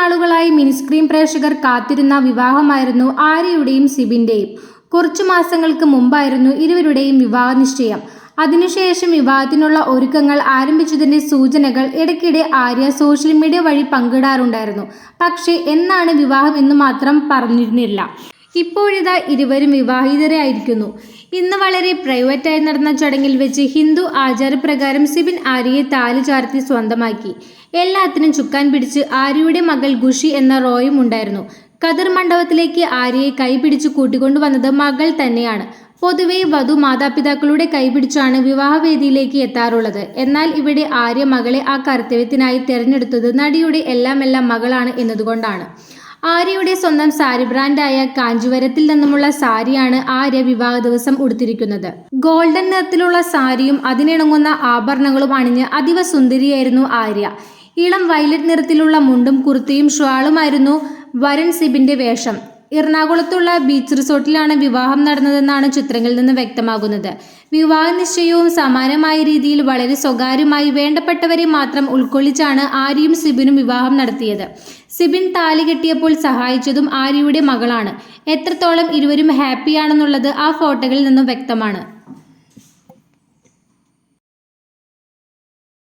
നാളുകളായി മിനിസ്ക്രീൻ പ്രേക്ഷകർ കാത്തിരുന്ന വിവാഹമായിരുന്നു ആര്യയുടെയും സിബിന്റെയും. കുറച്ചു മാസങ്ങൾക്ക് മുമ്പായിരുന്നു ഇരുവരുടെയും വിവാഹ നിശ്ചയം അതിനുശേഷം വിവാഹത്തിനുള്ള ഒരുക്കങ്ങൾ ആരംഭിച്ചതിന്റെ സൂചനകൾ ഇടയ്ക്കിടെ ആര്യ സോഷ്യൽ മീഡിയ വഴി പങ്കിടാറുണ്ടായിരുന്നു. പക്ഷേ എന്നാണ് വിവാഹം എന്ന് മാത്രം പറഞ്ഞിരുന്നില്ല. ഇപ്പോഴിതാ ഇരുവരും വിവാഹിതരായിരിക്കുന്നു. ഇന്ന് വളരെ പ്രൈവറ്റായി നടന്ന ചടങ്ങിൽ വെച്ച് ഹിന്ദു ആചാരപ്രകാരം സിബിൻ ആര്യയെ താലി ചാർത്തി സ്വന്തമാക്കി. എല്ലാത്തിനും ചുക്കാൻ പിടിച്ച് ആര്യയുടെ മകൾ ഖുഷി എന്ന റോയും ഉണ്ടായിരുന്നു. കതിർ മണ്ഡപത്തിലേക്ക് ആര്യയെ കൈപിടിച്ച് കൂട്ടിക്കൊണ്ടുവന്നത് മകൾ തന്നെയാണ്. പൊതുവെ വധു മാതാപിതാക്കളുടെ കൈപിടിച്ചാണ് വിവാഹവേദിയിലേക്ക് എത്താറുള്ളത്. എന്നാൽ ഇവിടെ ആര്യ മകളെ ആ കർത്തവ്യത്തിനായി തിരഞ്ഞെടുത്തത് നടിയുടെ എല്ലാമെല്ലാം എല്ലാം മകളാണ് എന്നതുകൊണ്ടാണ്. ആര്യയുടെ സ്വന്തം സാരി ബ്രാൻഡായ കാഞ്ചിവരത്തിൽ നിന്നുമുള്ള സാരിയാണ് ആര്യ വിവാഹ ദിവസം ഉടുത്തിരിക്കുന്നത്. ഗോൾഡൻ നിറത്തിലുള്ള സാരിയും അതിനിണങ്ങുന്ന ആഭരണങ്ങളും അണിഞ്ഞ് അതീവ സുന്ദരിയായിരുന്നു ആര്യ. ഇളം വയലറ്റ് നിറത്തിലുള്ള മുണ്ടും കുർത്തിയും ഷാളുമായിരുന്നു വരൻ സിബിന്റെ വേഷം. എറണാകുളത്തുള്ള ബീച്ച് റിസോർട്ടിലാണ് വിവാഹം നടന്നതെന്നാണ് ചിത്രങ്ങളിൽ നിന്ന് വ്യക്തമാകുന്നത്. വിവാഹ നിശ്ചയവും സമാനമായ രീതിയിൽ വളരെ സ്വകാര്യമായി വേണ്ടപ്പെട്ടവരെ മാത്രം ഉൾക്കൊള്ളിച്ചാണ് ആര്യയും സിബിനും വിവാഹം നടത്തിയത്. സിബിൻ താലി കെട്ടിയപ്പോൾ സഹായിച്ചതും ആര്യയുടെ മകളാണ്. എത്രത്തോളം ഇരുവരും ഹാപ്പിയാണെന്നുള്ളത് ആ ഫോട്ടോകളിൽ നിന്നും വ്യക്തമാണ്.